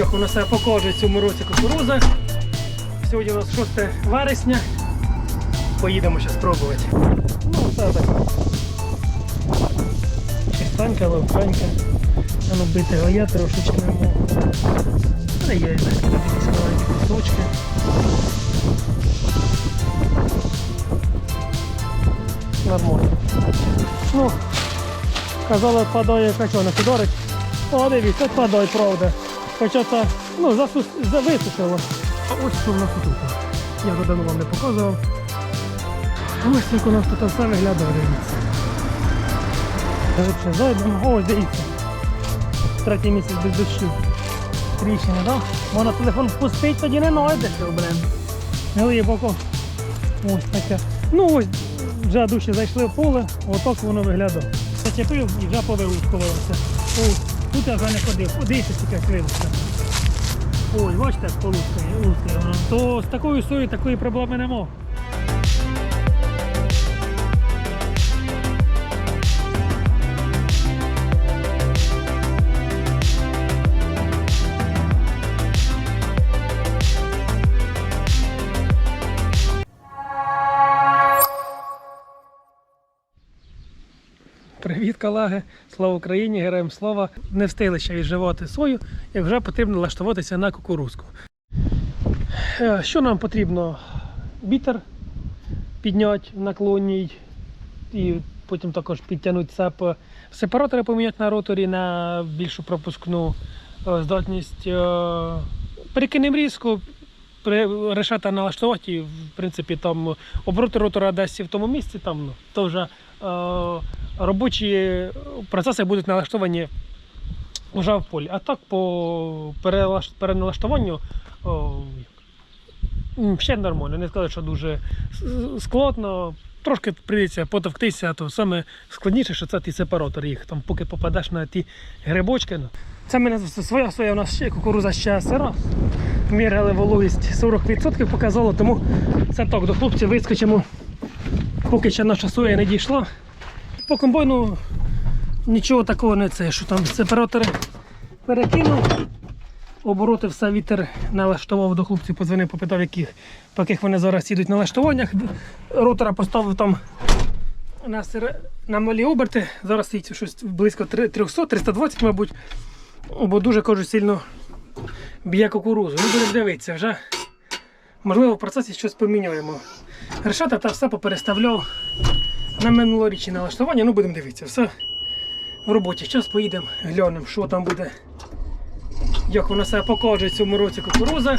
як воно себе покаже в цьому році кукуруза. Сьогодні у нас 6 вересня. Поїдемо зараз спробувати. Ну, все таке. Чистанька, ловканька. А ну битого я трошечки не можу. Але є такі маленькі кусочки. Нормально. Ну, казали, падає качоник ударить. О, дивіться, падає, правда. Хоча це, ну, засус... А ось що в нас тут. Я давно вам не показував. Ось як у нас тут все виглядає, дивіться. Коротше, зайдемо. Ось, дивіться. Третій місяць без дощу. Тріщини, так? Да? Можна телефон впустити, тоді не знайдеш, блин. Глибоко. Ось таке. Ну ось, вже душі зайшли в поле, отак воно виглядає. Зачепив і вже повилускувалося. Ось, тут я вже не ходив. Подивіться, скільки як вилучка. Ось, бачите, лускає воно. То з такою сою такої проблеми нема. Привіт, колеги! Слава Україні! Героям слава! Не встигли ще відживати сою, і вже потрібно влаштуватися на кукурузку. Е, Що нам потрібно? Бітер підняти в наклонній і потім також підтягнути сеп. Сепаратори поміняти на роторі на більшу пропускну е, здатність. Е, Перекинемо різку, решета налаштувати, і, в принципі, там обороти ротора десь в тому місці, там, ну, то вже робочі процеси будуть налаштовані вже в полі. А так по переналаштуванню ще нормально. Не сказати, що дуже складно. Трошки прийдеться потовктися, то саме складніше, що це ті сепаратори їх. Там, поки попадеш на ті грибочки. Ну. Це в мене своя своя у нас ще кукуруза ще сира. Міряли вологість 40% показало, тому це так, до хлопців вискочимо. Поки ще наша соя не дійшла. По комбайну нічого такого не це, що там сепаратори перекинув. Обороти все вітер налаштував до хлопців, позвонив, попитав, яких, по яких вони зараз їдуть на налаштуваннях. Ротора поставив там на, сире- на малі оберти. Зараз стоїть щось близько 300-320, мабуть. Бо дуже кажуть, сильно б'є кукурузу. Ну, будемо дивитися вже. Можливо, в процесі щось помінюємо. Решата та все попереставляв на минулорічні налаштування. Ну, будемо дивитися. Все в роботі. Зараз поїдемо, глянемо, що там буде. Як воно себе покаже в цьому році кукуруза.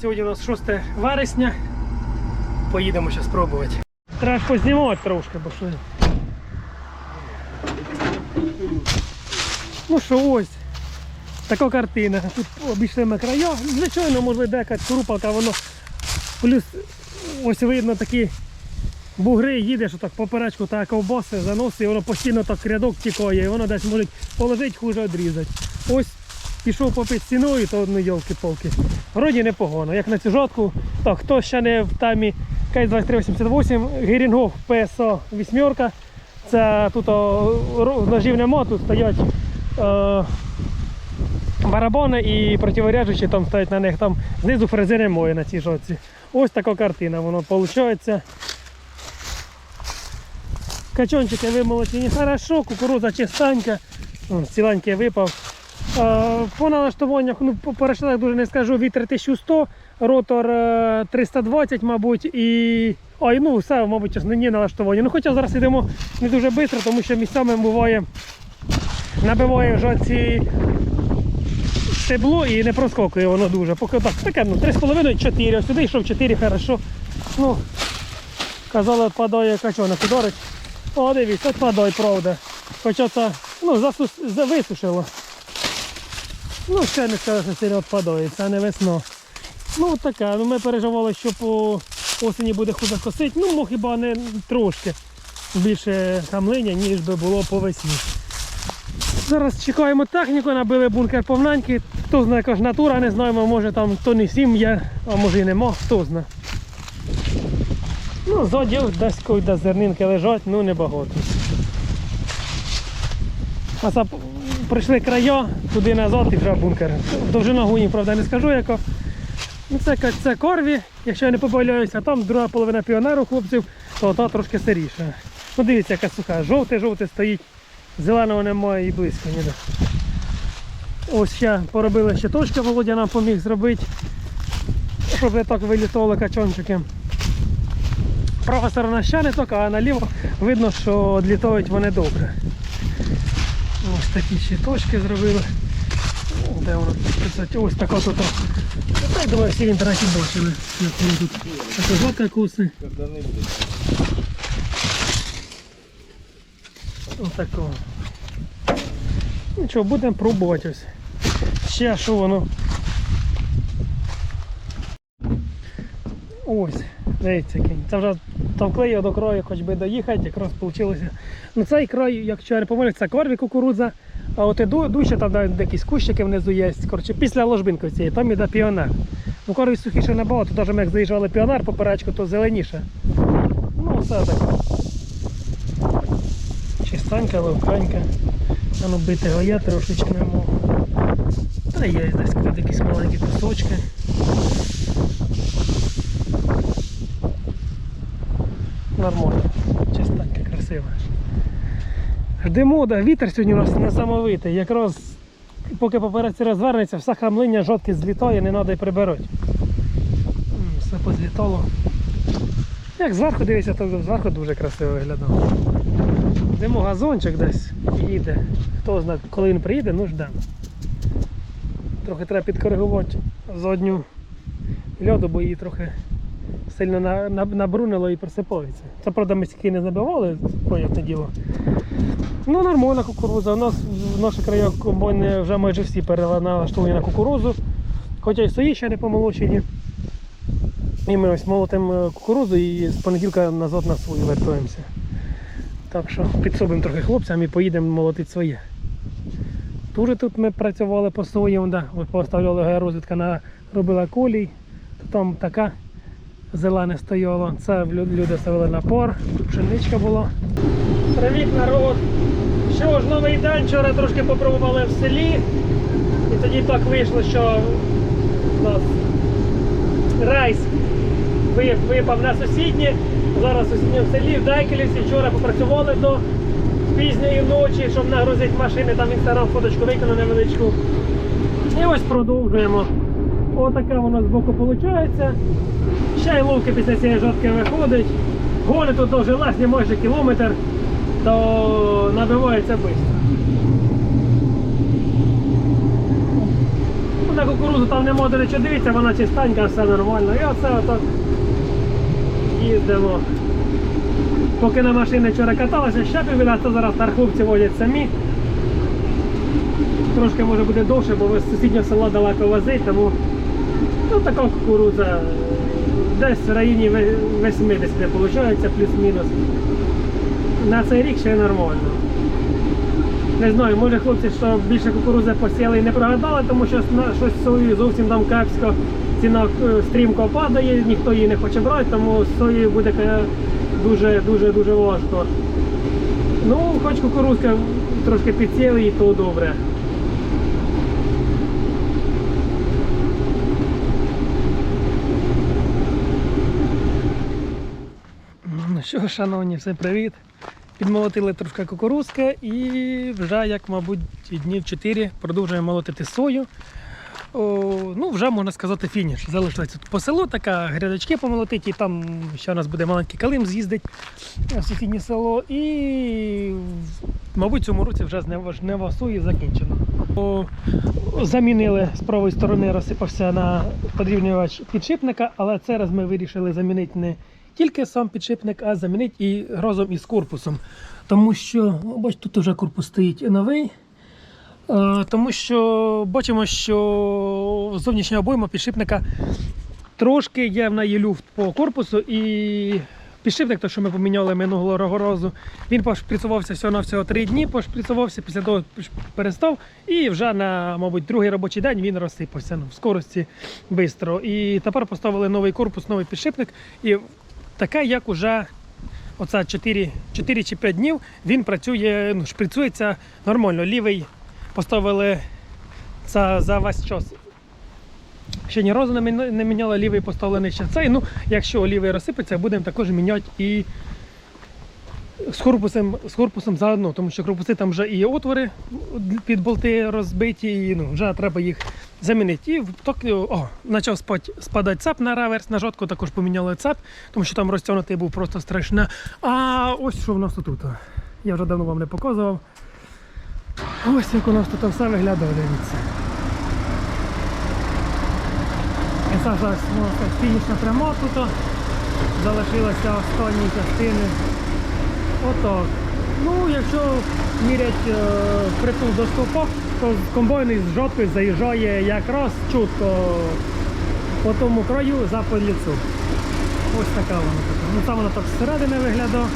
Сьогодні у нас 6 вересня. Поїдемо зараз спробувати. Треба ж познімати трошки, бо що. Ну що ось. Така картина. Тут обійшли ми края. Звичайно, може декать крупалка, воно плюс ось видно такі бугри, їдеш отак поперечку та ковбаси заносить, і воно постійно так рядок тікає, і воно десь може положити, хуже відрізати. Ось пішов попити стіною, то одну йолки-палки. Вроді непогано. Як на цю жодку, так, хто ще не в темі кейс 2388, Герінгов ПСО вісьмерка. Це тут о, ножів нема, стоять е, барабани і противоряжучі там стоять на них, там знизу фрези немає на цій жодці. Ось така картина воно виходить. Качончики вимолочені хорошо, кукуруза чистенька, Вон, ціленький випав. Е, По налаштуваннях, ну, по решетах дуже не скажу, вітер 1100, ротор е, 320, мабуть, і. Ой, ну все, мабуть, основні налаштування. Ну, хоча зараз йдемо не дуже швидко, тому що місцями буває, набиває вже ці стебло і не проскокує воно дуже. Поки так, таке, ну, 3,5-4. Ось сюди йшов 4, хорошо. Ну, казали, падає качонок ударить. О, дивіться, от падає, правда. Хоча це, ну, засус, висушило. Ну, ще не скажу, що сильно відпадає, це не весна. Ну, от таке. Ну, ми переживали, що по осені буде хуже косити. Ну, ну, хіба не трошки більше хамлення, ніж би було по весні. Зараз чекаємо техніку, набили бункер повненький. Хто знає, яка ж натура, не знаємо, може там то не сім є, а може і нема, хто знає. Ну, ззаді десь койда зернинки лежать, ну небагато. А це пройшли края, туди назад і вже бункер. Довжина гуні, правда, не скажу яко. Ну, це, це корві, якщо я не помиляюся, там друга половина піонеру хлопців, то та трошки старіша. Ну дивіться, яка суха. Жовте-жовте стоїть, зеленого немає і близько ніде. Ось ще поробили ще точки, Володя нам поміг зробити, щоб так вилітали качончики. Права сторона ще не так, а наліво видно, що відлітають вони добре. Ось такі ще точки зробили. Де воно? Ось така тут. Я думаю, всі в інтернеті бачили. Це жовта куси. Ось такого. Нічого, будемо пробувати ось. Ще що воно. Ось, дивіться, який. Це вже там клею до краю, хоч би доїхати, якраз вийшло. Ну цей край, якщо я не помиляюсь, це корві кукурудза, а от іду, дужче там якісь кущики внизу є. Коротше, після ложбинки цієї, там іде піонер. Ну корві сухіше набагато, навіть ми як заїжджали піонер поперечку, то зеленіше. Ну, все таке. Чистенька, ловканька. А ну битого є трошечки нема. Та є десь тут якісь маленькі кусочки. Нормально, чистенько, красиво. Ждемо, да, вітер сьогодні у нас несамовитий. Якраз поки поперець розвернеться, все хамлиння жодки злітає, не треба й прибирати. Все позлітало. Як зверху дивишся, то зверху дуже красиво виглядало. Йдемо газончик десь їде. Хто знає, коли він приїде, ну ждемо. Трохи треба підкоригувати задню льоду, бо її трохи сильно на, на, набрунило і присипається. Це правда ми стільки не забивали, понятне діло. Ну нормальна кукурудза. У нас в наших краях комбайни вже майже всі переналаштовані на кукурудзу. Хоча й свої ще не помолочені. І ми ось молотимо кукурудзу і з понеділка назад на свою вертаємося. Так що підсобимо трохи хлопцям і поїдемо молотити своє. Дуже тут ми працювали по своєму, да. Поставляли георозвідка на робила колій, там така зелене стояло. Це люди ставили напор, тут пшеничка була. Привіт, народ! Що ж, новий день, вчора трошки попробували в селі. І тоді так вийшло, що у нас рейс випав на сусіднє. Зараз в селі, в Дайкелівці. Вчора попрацювали до пізньої ночі, щоб нагрузити машини, там інстаграм фоточку виконав невеличку. І ось продовжуємо. Отаке воно з боку виходить. Ще й ловки після цієї жодки виходить. Гони тут дуже ласні, майже кілометр, то набивається швидко. Ну, На кукурузу там нема, до речі, дивіться, вона чистенька, все нормально. І оце отак їздимо. Поки на машини вчора каталися, ще півбіда, то зараз хлопці возять самі. Трошки може буде довше, бо з сусіднього села далеко возить, тому ну, така кукурудза е, десь в районі 80 виходить, плюс-мінус. На цей рік ще нормально. Не знаю, може хлопці, що більше кукурузи посіяли і не прогадали, тому що щось сою зовсім там кепсько, ціна е, стрімко падає, ніхто її не хоче брати, тому з соєю буде е, дуже дуже дуже важко. Ну, хоч кукурузка трошки підсіли і то добре. Ну що, шановні, все привіт. Підмолотили трошки кукурузки і вже, як, мабуть, днів 4 продовжуємо молотити сою. Ну, вже можна сказати, фініш. Залишилося тут по селу, така грядочки помолотить, і там ще у нас буде маленький калим з'їздить в сусіднє село. І, мабуть, цьому році вже жнива сої закінчено. Замінили з правої сторони, розсипався на подрівнювач підшипника, але цей раз ми вирішили замінити не тільки сам підшипник, а замінити і разом із корпусом. Тому що, бач, тут вже корпус стоїть новий. Е, Тому що бачимо, що зовнішня обойма підшипника трошки є в неї люфт по корпусу і підшипник, той, що ми поміняли минулого разу, він пошприцувався всього на всього три дні, пошприцувався, після того перестав, і вже на, мабуть, другий робочий день він розсипався ну, в скорості швидко. І тепер поставили новий корпус, новий підшипник. І таке, як уже оце 4, 4 чи 5 днів, він працює, ну, шприцюється нормально. Лівий поставили за, за весь час. Ще ні разу не міня- міняли лівий поставлений ще цей. Ну, якщо лівий розсипеться, будемо також міняти і з корпусом, з корпусом заодно, тому що корпуси там вже і отвори під болти розбиті, і ну, вже треба їх замінити. І так, о, почав спать, спадати цеп на реверс, на жодку також поміняли цеп, тому що там розтягнутий був просто страшне. А ось що в нас тут. Я вже давно вам не показував. Ось як у нас тут все виглядає, дивіться. І це зараз ну, фінішна пряма тут. Залишилися останні частини. Отак. Ну, якщо мірять е, притул до стовпа, то комбайн із жодкою заїжджає якраз чутко по тому краю за подліцу. Ось така вона така. Ну там вона так зсередини виглядає.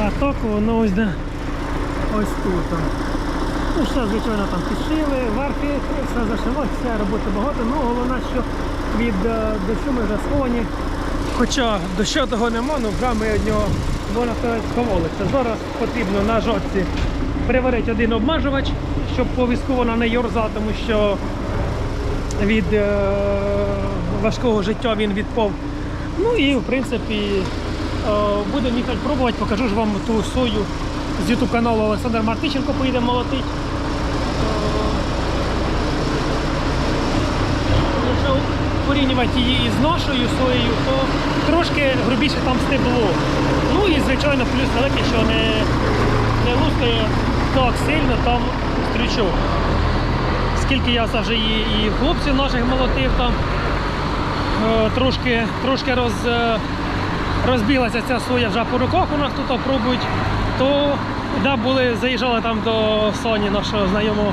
А так воно ось де. Ось тут. Ну, все, звичайно, там підшили, верхи, все зашивалося, роботи багато. Ну, головне, що від е, дощу ми вже сховані. Хоча дощу того нема, ну вже ми від нього сховалися. Зараз потрібно на жодці приварити один обмежувач, щоб повізку вона не йорза, тому що від е, важкого життя він відпав. Ну і в принципі будемо їхати пробувати, покажу ж вам ту сою з YouTube каналу Олександр Мартиченко поїде молотить. Якщо порівнювати її із нашою соєю, то трошки грубіше там стебло. Ну і звичайно плюс великий, що не, не лускає так сильно там стрючок. Скільки я вже і, і хлопців наших молотив там е, трошки, трошки роз, е, розбіглася ця соя вже по руках у нас тут пробують, то да, були, заїжджали там до Соні нашого знайомого.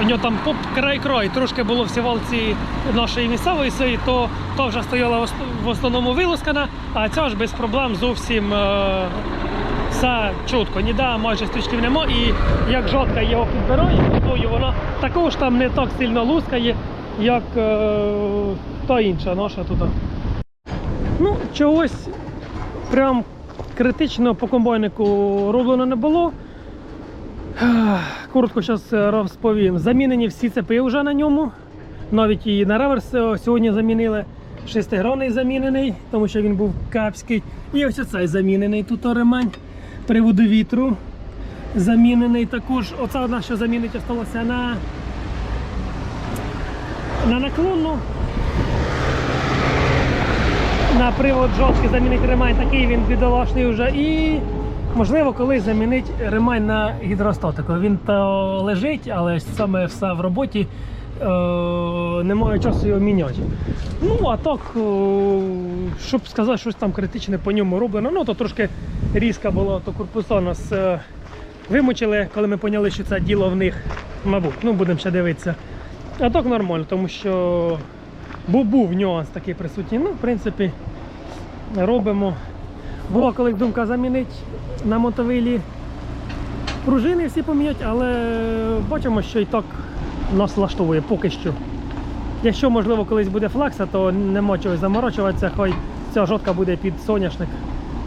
У нього там поп край-край, трошки було в сівалці нашої місцевої сої, то, то вже стояла в основному вилускана, а ця ж без проблем зовсім е, все чітко, ніде майже стрічків нема. І як жодка його підбирає, сою, вона також там не так сильно лускає, як е, та інша наша тут. Ну, чогось прям критично по комбайнику роблено не було. Коротко зараз розповім. Замінені всі цепи вже на ньому. Навіть і на реверс е, сьогодні замінили. Шестигранний замінений, тому що він був капський. І ось оцей замінений тут ремень приводу вітру. Замінений також. Оце одна, що замінить, осталося на, на наклонну. На привод жорсткий замінить ремень, такий він бідолашний вже. І можливо колись замінить ремень на гідростатику. Він то лежить, але саме все в роботі. Е, немає часу його міняти. Ну, а так, е, щоб сказати, щось там критичне по ньому роблено, ну то трошки різка була, то корпуса нас е, вимучили, коли ми поняли, що це діло в них, мабуть. Ну, будемо ще дивитися. А так нормально, тому що був, був нюанс такий присутній. Ну, в принципі, робимо. Була колись думка замінити на мотовилі пружини всі поміняти, але бачимо, що і так нас влаштовує поки що. Якщо, можливо, колись буде флакса, то нема чого заморочуватися, хай ця жодка буде під соняшник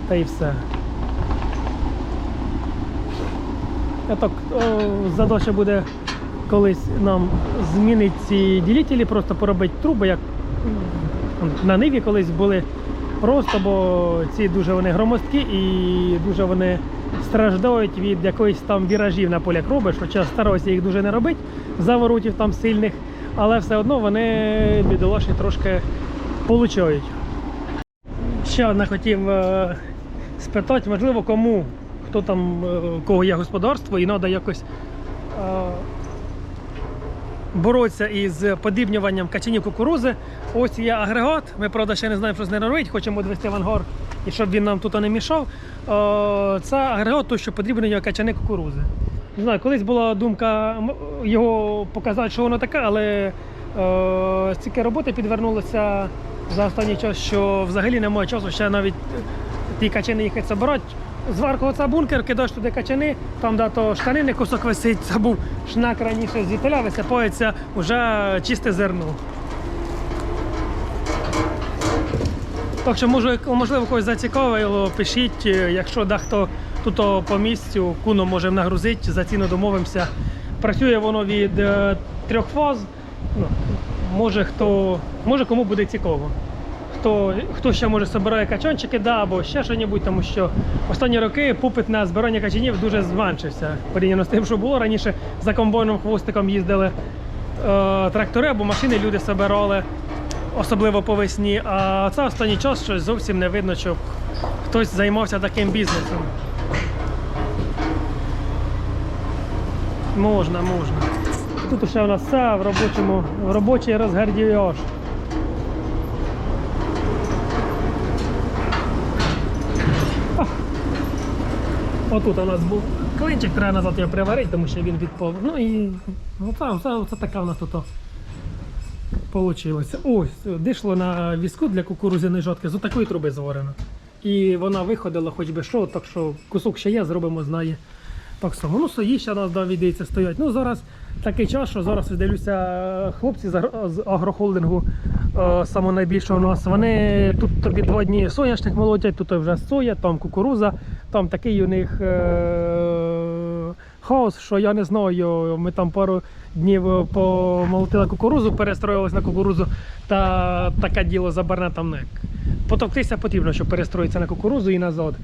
та і все. А так, задача буде колись нам змінити ці ділителі, просто поробити труби, як на ниві колись були просто, бо ці дуже вони громоздкі і дуже вони страждають від якоїсь там віражів на полях робиш, хоча старався їх дуже не робити, заворотів там сильних, але все одно вони бідолаші трошки получають. Ще одне хотів е, спитати, можливо, кому, хто там, е, кого є господарство, і треба якось е, боротися із подрібнюванням качанів кукурузи. Ось є агрегат. Ми, правда, ще не знаємо, що з ним робити, хочемо відвести в ангар, і щоб він нам тут не мішав. Е, Це агрегат, той, що подрібнює качани кукурузи. Не знаю, колись була думка його показати, що воно таке, але е, стільки роботи підвернулося за останній час, що взагалі немає часу ще навіть ті качани їхати забирати. Зверху оце бункер, кидаєш туди качани, там де то штанини кусок висить, це був шнак раніше звітеля, висипається вже чисте зерно. Так що, можливо, когось зацікавило, пишіть, якщо дехто Тут по місцю куно можемо нагрузити, за ціну домовимося. Працює воно від е, трьох фаз. Ну, може хто, може кому буде цікаво. Хто, хто ще може збирає качанчики, да, або ще щось, тому що останні роки попит на збирання качанів дуже зменшився порівняно з тим, що було раніше за комбойним хвостиком їздили е, трактори або машини люди збирали, особливо по весні. А це останній час щось зовсім не видно, щоб хтось займався таким бізнесом. Можна, можна. Тут ще у нас все в робочому, в робочий розгардіяж. Отут у нас був клинчик, треба назад його приварити, тому що він відпав. Ну і оце, оце, оце така у нас тут вийшло. Ось, дишло на візку для кукурузяної жодки з отакої труби зварено. І вона виходила хоч би що, так що кусок ще є, зробимо з неї так само. Ну, свої ще нас да, віддається стоять. Ну, зараз такий час, що зараз дивлюся, хлопці з, агрохолдингу, е, саме найбільше у нас, вони тут тобі два дні соняшник молотять, тут вже соя, там кукуруза, там такий у них е, хаос, що я не знаю, ми там пару днів е, помолотили кукурузу, перестроїлись на кукурузу, та таке діло забарне там не. Потовктися потрібно, щоб перестроїтися на кукурузу і назад.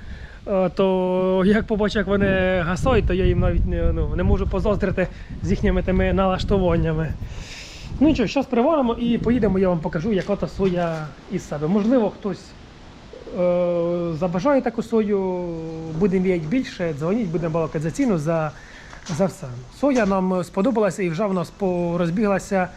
Е, То як побачу, як вони гасають, то я їм навіть не, ну, не можу позаздрити з їхніми тими налаштуваннями. Ну нічого, зараз приваримо і поїдемо, я вам покажу, яка та соя із себе. Можливо, хтось е, забажає таку сою, будемо її більше, дзвоніть, будемо балакати за ціну, за, за все. Соя нам сподобалася і вже в нас порозбіглася.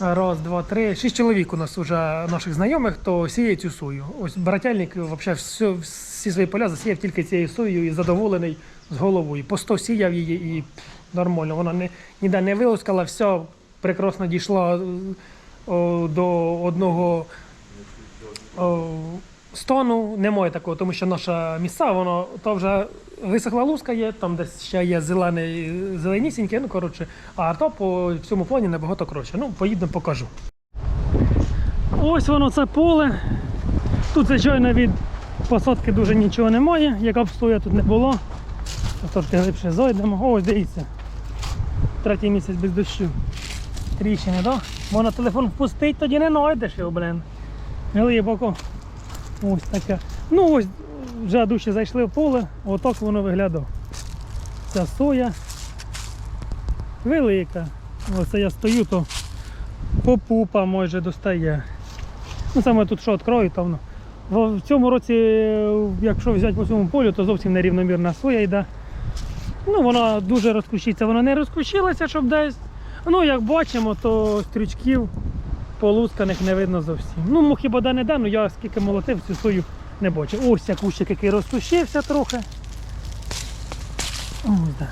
Раз, два, три, шість чоловік у нас вже наших знайомих, хто сіє цю сою. Ось брательник взагалі все, всі свої поля засіяв тільки цією соєю і задоволений з головою. По 100 сіяв її і нормально. Вона не, ніде не вилускала, все прекрасно дійшла е, о, до одного о, стану. Немає такого, тому що наша місця, воно то вже висохла луска є, там десь ще є зелений, зеленісінький, ну коротше, а то по цьому плані набагато коротше. Ну, поїдемо, покажу. Ось воно це поле. Тут, звичайно, від посадки дуже нічого немає, яка б стоя тут не було. Трошки глибше зайдемо. Ось дивіться. Третій місяць без дощу. Тріщини, так? Да? Можна телефон впустити, тоді не знайдеш його, блин. Глибоко. Ось таке. Ну ось вже душі зайшли в поле, отак воно виглядає. Ця соя велика. Оце я стою, то по пупа може достає. Ну саме тут що відкрою, то воно. В цьому році, якщо взяти по цьому полю, то зовсім нерівномірна соя йде. Ну, вона дуже розкручиться, вона не розкручилася, щоб десь. Ну, як бачимо, то стрючків полусканих не видно зовсім. Ну, хіба де не де, ну я скільки молотив цю сою не бачу. Ось як кущик, який розкущився трохи. Ось, да.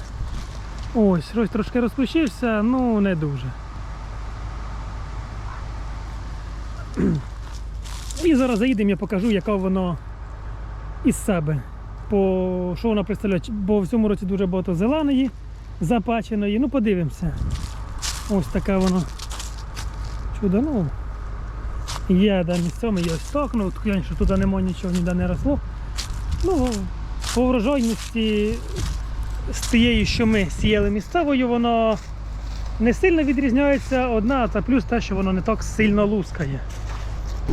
Ось, трошки розкущився, ну не дуже. І зараз заїдемо, я покажу, яка воно із себе. По що вона представляє? Бо в цьому році дуже багато зеленої, запаченої. Ну, подивимося. Ось таке воно чудо. Ну, є да, місцями, є ось так, ну, що туди немає нічого, ніде не росло. Ну, по врожайності з тією, що ми сіяли місцевою, воно не сильно відрізняється одна, це плюс те, що воно не так сильно лускає.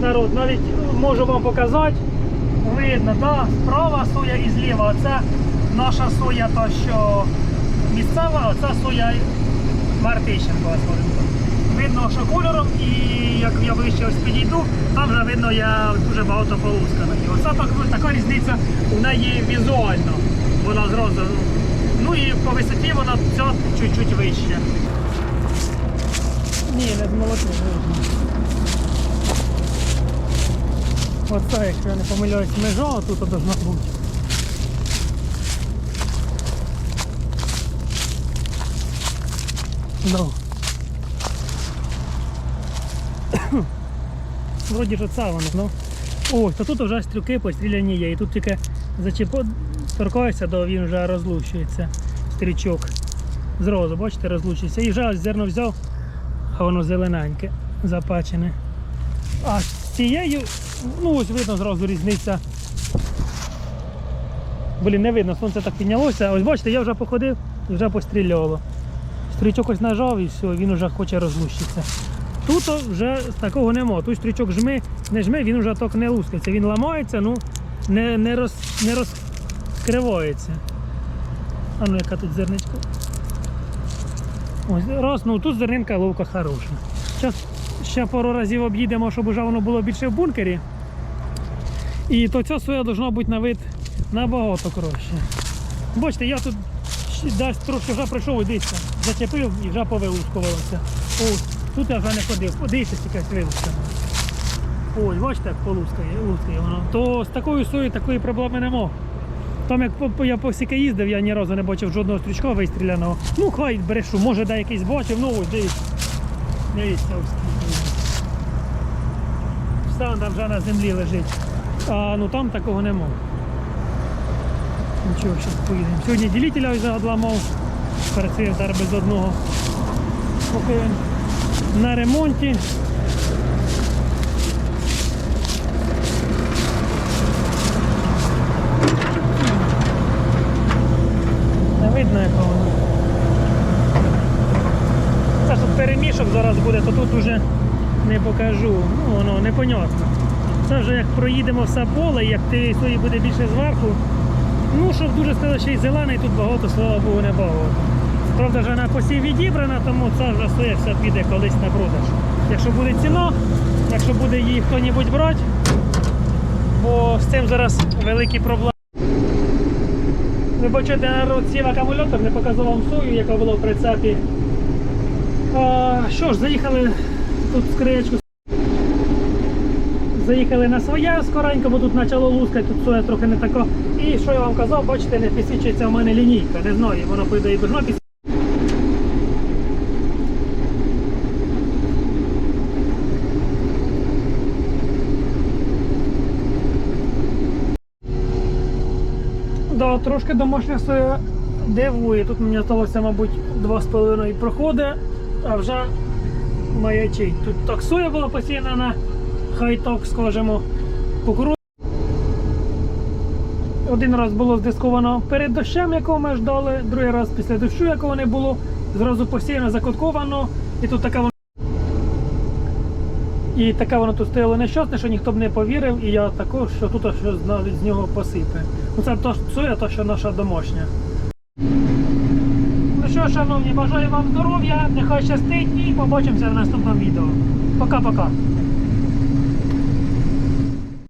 Народ, навіть можу вам показати, видно, да, справа соя і зліва. Оце наша соя, та що місцева, а це соя Мартищенко. скажімо так. Видно, що кольором, і як я ближче ось підійду, там вже видно я дуже багато полусканої. Оце так, така різниця у неї візуально. Вона зразу. Ну і по висоті вона ця чуть-чуть вище. Ні, не змолотив. Оце, якщо я не помиляюсь, межа, тут должна бути. Вроді ж оце воно, ну. Ось, то тут вже стрюки постріляні є. І тут тільки зачепо торкаєшся, то він вже розлучується. Стрічок. Зразу, бачите, розлучується. І вже зерно взяв, а воно зелененьке, запечене. А з цією, ну ось видно зразу різниця Блін, не видно, сонце так піднялося. Ось бачите, я вже походив і вже постріляло. Стрічок ось нажав і все, він вже хоче розлущитися. Тут вже такого нема. Тут стрічок жми, не жми, він вже так не лускається. Він ламається, ну не, не, роз, не розкривається. А ну яка тут зерничка? Ось раз, ну тут зернинка ловка хороша. Зараз ще пару разів об'їдемо, щоб вже воно було більше в бункері. І то ця соя должна бути на вид набагато краще. Бачите, я тут десь трошки вже прийшов, дивіться, зачепив і вже повилускувалося. Ось, тут я вже не ходив. Подивіться, якась вилучка. Ось, бачите, полускає, лускає воно. То з такою соєю такої проблеми нема. Там як я по сіка їздив, я ні разу не бачив жодного стрічка вистріляного. Ну, хай брешу, може де якийсь бачив, ну ось дивіться. Дивіться, ось скільки. Все там вже на землі лежить. А ну там такого нема. Нічого, зараз поїдемо. Сьогодні ділителя ось одламав. Працює зараз без одного. Поки він на ремонті. Не видно, яка вона. Це тут перемішок зараз буде, то тут уже не покажу. Ну, воно непонятно. Це вже як проїдемо все поле, як ти буде більше зверху. Ну, щоб дуже сказати, ще й зелений, тут багато, слава Богу, не багато. Правда, вже на посів відібрана, тому це вже соя все піде колись на продаж. Якщо буде ціна, якщо буде її хто-небудь брати, бо з цим зараз великі проблеми. Ви бачите, народ сів акумулятор, не показав вам сою, яка була в прицепі. А, що ж, заїхали тут скриєчку. Заїхали на своє скоренько, бо тут почало лускати, тут соя трохи не така. І що я вам казав, бачите, не підсвічується в мене лінійка. Не знаю, воно піде і без Да, трошки домашня соя дивує. Тут мені залишилося, мабуть, 2,5 проходи, а вже маячить. Тут так соя була посіяна на хай-ток, скажімо, кукурудзу. Один раз було здисковано перед дощем, якого ми ждали, другий раз після дощу, якого не було, зразу посіяно, закотковано, і тут така. І таке воно тут стояло нещасне, що ніхто б не повірив, і я також, що тут щось з нього посипе. Ну це то, соя, то, що наша домашня. Ну що, шановні, бажаю вам здоров'я, нехай щастить і побачимося в наступному відео. Пока-пока.